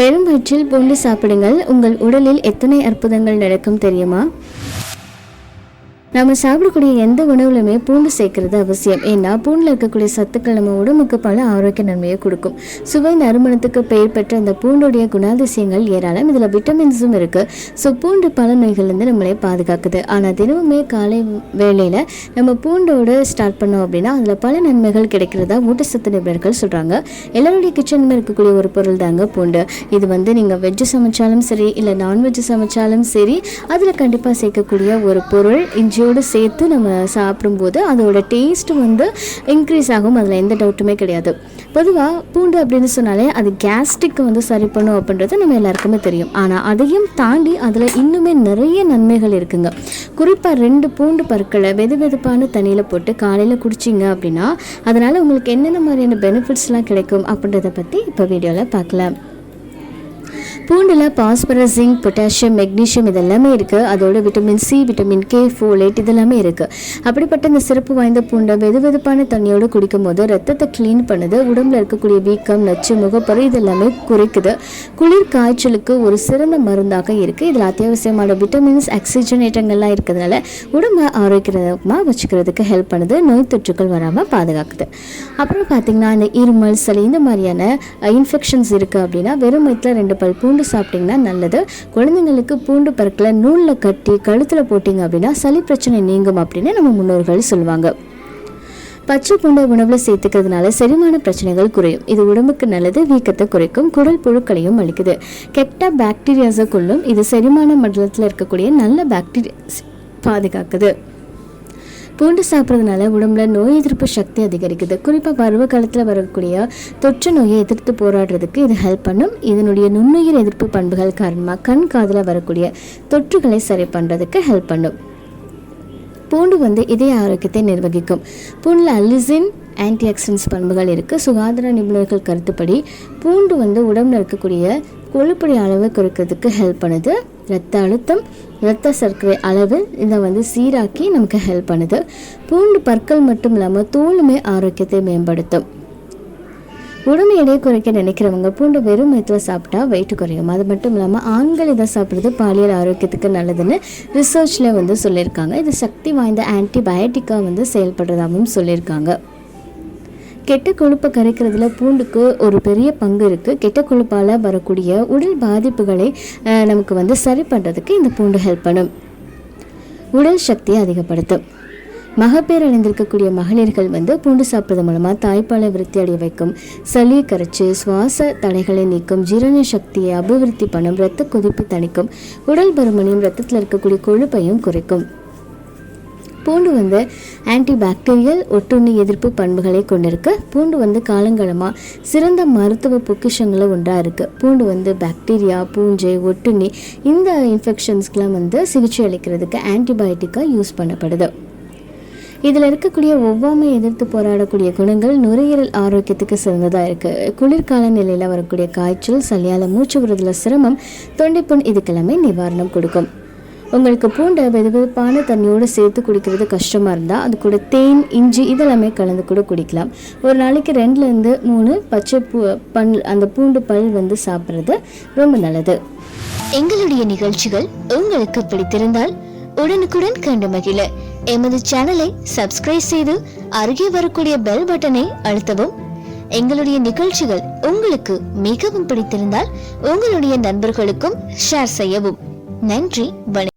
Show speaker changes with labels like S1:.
S1: வெறும் வயிற்றில் பூண்டு சாப்பிடுங்கள். உங்கள் உடலில் எத்தனை அற்புதங்கள் நடக்கும் தெரியுமா? நம்ம சாப்பிடக்கூடிய எந்த உணவுலையுமே பூண்டு சேர்க்கறது அவசியம். ஏன்னா பூண்டில் இருக்கக்கூடிய சத்துக்கள் நம்ம உடம்புக்கு பல ஆரோக்கிய நன்மையை கொடுக்கும். சுவை நறுமணத்துக்கு பெயர் பெற்ற அந்த பூண்டுடைய குணாதிசயங்கள் ஏராளம். இதில் விட்டமின்ஸும் இருக்குது ஸோ பூண்டு பல நோய்கள்லேருந்து நம்மளை பாதுகாக்குது. ஆனால் தினமுமே காலை வேளையில் நம்ம பூண்டோடு ஸ்டார்ட் பண்ணோம் அப்படின்னா அதில் பல நன்மைகள் கிடைக்கிறதா ஊட்டச்சத்து நிபுணர்கள் சொல்கிறாங்க எல்லாருடைய கிச்சனுமே இருக்கக்கூடிய ஒரு பொருள் தாங்க பூண்டு. இது வந்து நீங்கள் வெஜ்ஜு சமைச்சாலும் சரி இல்லை நான்வெஜ்ஜு சமைச்சாலும் சரி அதில் கண்டிப்பாக சேர்க்கக்கூடிய ஒரு பொருள் இஞ்சியோடு சேர்த்து நம்ம சாப்பிடும்போது அதோட டேஸ்ட்டு வந்து இன்க்ரீஸ் ஆகும். அதில் எந்த டவுட்டுமே கிடையாது. பொதுவாக பூண்டு அப்படின்னு சொன்னாலே அது கேஸ்ட்ரிக்கு வந்து சரி பண்ணும் அப்படின்றது நம்ம எல்லாருக்குமே தெரியும். ஆனால் அதையும் தாண்டி அதில் இன்னுமே நிறைய நன்மைகள் இருக்குங்க. குறிப்பாக ரெண்டு பூண்டு பற்களை வெது வெதுப்பான தண்ணியில் போட்டு காலையில் குடிச்சிங்க அப்படின்னா அதனால் உங்களுக்கு என்னென்ன மாதிரியான பெனிஃபிட்ஸ்லாம் கிடைக்கும் அப்படின்றத பற்றி இப்போ வீடியோவில் பார்க்கலாம். பூண்டில் பாஸ்பரஸ் ஜிங்க் பொட்டாசியம் மெக்னீஷியம் இதெல்லாமே இருக்குது அதோட vitamin C vitamin K folate இதெல்லாமே இருக்குது அப்படிப்பட்ட இந்த சிறப்பு வாய்ந்த பூண்டை வெது வெதுப்பான தண்ணியோடு குடிக்கும் போது ரத்தத்தை க்ளீன் பண்ணுது. உடம்புல இருக்கக்கூடிய வீக்கம் நச்சு முகப்பரு இதெல்லாமே குறைக்குது. குளிர் காய்ச்சலுக்கு ஒரு சிறந்த மருந்தாக இருக்குது இதில் அத்தியாவசியமான விட்டமின்ஸ் ஆக்சிஜனேட்டங்கள்லாம் இருக்கிறதுனால உடம்பை ஆரோக்கியமாக வச்சுக்கிறதுக்கு ஹெல்ப் பண்ணுது. நோய் தொற்றுக்கள் வராமல் பாதுகாக்குது. அப்புறம் பார்த்திங்கன்னா இந்த இருமல் சளி இந்த மாதிரியான இன்ஃபெக்ஷன்ஸ் இருக்குது அப்படின்னா வெறும் வயிற்றில் ரெண்டு பல் பூண்டு சாப்பிட்டிங்கன்னா நல்லது. குழந்தைங்களுக்கு பூண்டு பற்களை நூலில் கட்டி கழுத்தில் போட்டிங்க அப்படின்னா சளி பிரச்சனை நீங்கும் அப்படின்னு நம்ம முன்னோர்கள் சொல்லுவாங்க. பச்சை பூண்டை உணவில் சேர்த்துக்கிறதுனால செரிமான பிரச்சனைகள் குறையும். இது உடம்புக்கு நல்லது வீக்கத்தை குறைக்கும் குடல் புழுக்களையும் அளிக்குது. கெட்ட பாக்டீரியாஸை கொள்ளும் இது செரிமான மண்டலத்தில் இருக்கக்கூடிய நல்ல பாக்டீரியா பாதுகாக்குது. பூண்டு சாப்பிட்றதுனால உடம்புல நோய் எதிர்ப்பு சக்தி அதிகரிக்குது. குறிப்பாக பருவ காலத்தில் வரக்கூடிய தொற்று நோயை எதிர்த்து போராடுறதுக்கு இது ஹெல்ப் பண்ணும். இதனுடைய நுண்ணுயிர் எதிர்ப்பு பண்புகள் காரணமாக கண் காதில் வரக்கூடிய தொற்றுகளை சரி பண்ணுறதுக்கு ஹெல்ப் பண்ணும். பூண்டு வந்து இதய ஆரோக்கியத்தை நிர்வகிக்கும். பூண்டில் அலிசின் ஆன்டிஆக்சிடென்ட்ஸ் பண்புகள் இருக்குது சுகாதார நிபுணர்கள் கருத்துப்படி பூண்டு வந்து உடம்புல இருக்கக்கூடிய கொழுப்புடைய அளவை குறைக்கிறதுக்கு ஹெல்ப் பண்ணுது. ரத்த அழுத்தம் இரத்த சர்க்கரை அளவு இதை வந்து சீராக்கி நமக்கு ஹெல்ப் பண்ணுது. பூண்டு பற்கள் மட்டும் இல்லாமல் தோலுமே ஆரோக்கியத்தை மேம்படுத்தும். உடம்பு எடையை குறைக்க நினைக்கிறவங்க பூண்டு வெறும் வயிற்றில் சாப்பிட்டா வெயிட் குறையும். அது மட்டும் இல்லாமல் ஆண்கள் இதை சாப்பிட்றது பாலியல் ஆரோக்கியத்துக்கு நல்லதுன்னு ரிசர்ச்சில் வந்து சொல்லியிருக்காங்க. இது சக்தி வாய்ந்த ஆன்டிபயோட்டிக்காக வந்து செயல்படுறதாகவும் சொல்லியிருக்காங்க. கெட்ட கொழுப்பை கரைக்கிறதுல பூண்டுக்கு ஒரு பெரிய பங்கு இருக்குது கெட்ட கொழுப்பால் வரக்கூடிய உடல் பாதிப்புகளை நமக்கு வந்து சரி பண்ணுறதுக்கு இந்த பூண்டு ஹெல்ப் பண்ணும். உடல் சக்தியை அதிகப்படுத்தும். மகப்பேறு அடைந்திருக்கக்கூடிய மகளிர்கள் வந்து பூண்டு சாப்பிட்றது மூலமாக தாய்ப்பாலை விருத்தி அடைய வைக்கும். சளியை கரைச்சு சுவாச தடைகளை நீக்கும். ஜீரண சக்தியை அபிவிருத்தி பண்ணும். இரத்த கொதிப்பு தணிக்கும். உடல் பருமனையும் ரத்தத்தில் இருக்கக்கூடிய கொழுப்பையும் குறைக்கும். பூண்டு வந்து ஆன்டி பாக்டீரியல் ஒட்டுண்ணி எதிர்ப்பு பண்புகளை கொண்டிருக்கு. பூண்டு வந்து காலங்காலமாக சிறந்த மருத்துவ பொக்கிஷங்களை ஒன்றாக இருக்குது பூண்டு வந்து பாக்டீரியா பூஞ்சை ஒட்டுண்ணி இந்த இன்ஃபெக்ஷன்ஸ்க்கெலாம் வந்து சிகிச்சை அளிக்கிறதுக்கு ஆன்டிபயோட்டிக்காக யூஸ் பண்ணப்படுது. இதில் இருக்கக்கூடிய ஒவ்வாமை எதிர்த்து போராடக்கூடிய குணங்கள் நுரையீரல் ஆரோக்கியத்துக்கு சிறந்ததாக இருக்குது குளிர்கால நிலையில் வரக்கூடிய காய்ச்சல் சளியால் மூச்சு விடுறதுல சிரமம் தொண்டைப்புண் இதுக்கெல்லாமே நிவாரணம் கொடுக்கும். உங்களுக்கு பூண்டை வெதுவெதுப்பான தண்ணியோடு சேர்த்து குடிக்கிறது கஷ்டமாக இருந்தால் அது கூட தேன் இஞ்சி இதெல்லாமே கலந்து கூட குடிக்கலாம். ஒரு நாளைக்கு ரெண்டுலேருந்து மூணு பச்சை பூ பல் அந்த பூண்டு பல் வந்து சாப்பிட்றது ரொம்ப நல்லது.
S2: எங்களுடைய நிகழ்ச்சிகள் உங்களுக்கு பிடித்திருந்தால் உடனுக்குடன் கண்டு மகிழ. எமது சேனலை சப்ஸ்கிரைப் செய்து அருகே வரக்கூடிய பெல் பட்டனை அழுத்தவும். எங்களுடைய நிகழ்ச்சிகள் உங்களுக்கு மிகவும் பிடித்திருந்தால் உங்களுடைய நண்பர்களுக்கும் ஷேர் செய்யவும். நன்றி வணக்கம்.